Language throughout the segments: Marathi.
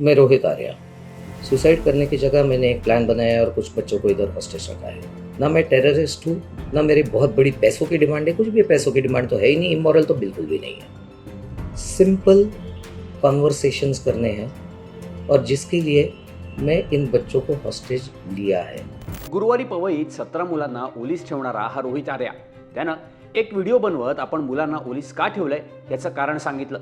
मैं रोहित आर्या। सुसाइड करने की जगह मैंने एक प्लान बनाया है और कुछ बच्चों को इधर हॉस्टेज रखा है। ना मैं टेररिस्ट हूँ ना मेरी बहुत बड़ी पैसों की डिमांड है। कुछ भी पैसों की डिमांड तो है ही नहीं इमोरल तो बिल्कुल भी नहीं है। सिंपल कॉन्वर्सेशंस करने हैं और जिसके लिए मैं इन बच्चों को हॉस्टेज लिया है। गुरुवारी पवईत सतरा मुलांना ओलीस ठेवणारा हा रोहित आर्या। त्यानं एक व्हिडिओ बनवत आपण मुलांना ओलीस का ठेवलंय याचं कारण सांगितलं.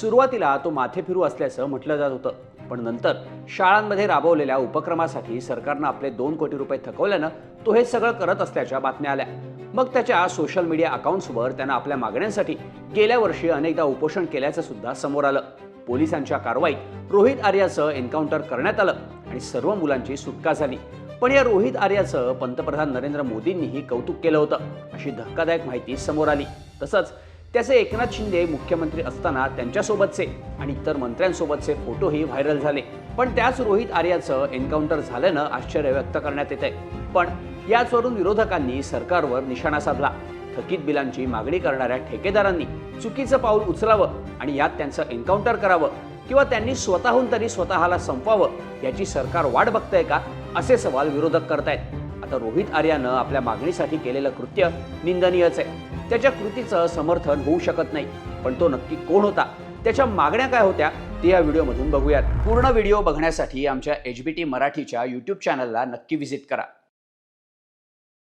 सुरुवातीला तो माथे फिरू असल्याचं म्हटलं जात होतं. पण नंतर शाळांमध्ये राबवलेल्या उपक्रमासाठी सरकारनं आपले दोन कोटी रुपये थकवल्यानं तो हे सगळं करत असल्याच्या बातम्या आल्या. मग त्याच्या सोशल मीडिया अकाउंट्सवर त्यानं आपल्या मागण्यांसाठी गेल्या वर्षी अनेकदा उपोषण केल्याचं सुद्धा समोर आलं. पोलिसांच्या कारवाईत रोहित आर्याचं एन्काउंटर करण्यात आलं आणि सर्व मुलांची सुटका झाली. पण या रोहित आर्याचं पंतप्रधान नरेंद्र मोदींनीही कौतुक केलं होतं. अशी धक्कादायक माहिती समोर आली. तसंच त्याचे एकनाथ शिंदे मुख्यमंत्री असताना त्यांच्यासोबतचे आणि इतर मंत्र्यांसोबतचे फोटोही व्हायरल झाले. पण त्याच रोहित आर्याचं एन्काउंटर झाल्यानं आश्चर्य व्यक्त करण्यात येत आहे पण याचवरून विरोधकांनी सरकारवर निशाणा साधला. थकीत बिलांची मागणी करणाऱ्या ठेकेदारांनी चुकीचं पाऊल उचलावं आणि यात त्यांचं एन्काउंटर करावं किंवा त्यांनी स्वतःहून तरी स्वतःला संपवावं याची सरकार वाट बघतंय का? असे सवाल विरोधक करतायत. आता रोहित आर्यानं आपल्या मागणीसाठी केलेलं कृत्य निंदनीयच आहे. त्याच्या कृतीचं समर्थन होऊ शकत नाही पण तो नक्की कोण होता? त्याच्या मागण्या काय होत्या? ते या व्हिडिओमधून बघूयात. पूर्ण व्हिडिओ बघण्यासाठी आमच्या एच बी टी मराठीच्या यूट्यूब चॅनलला नक्की व्हिजिट करा.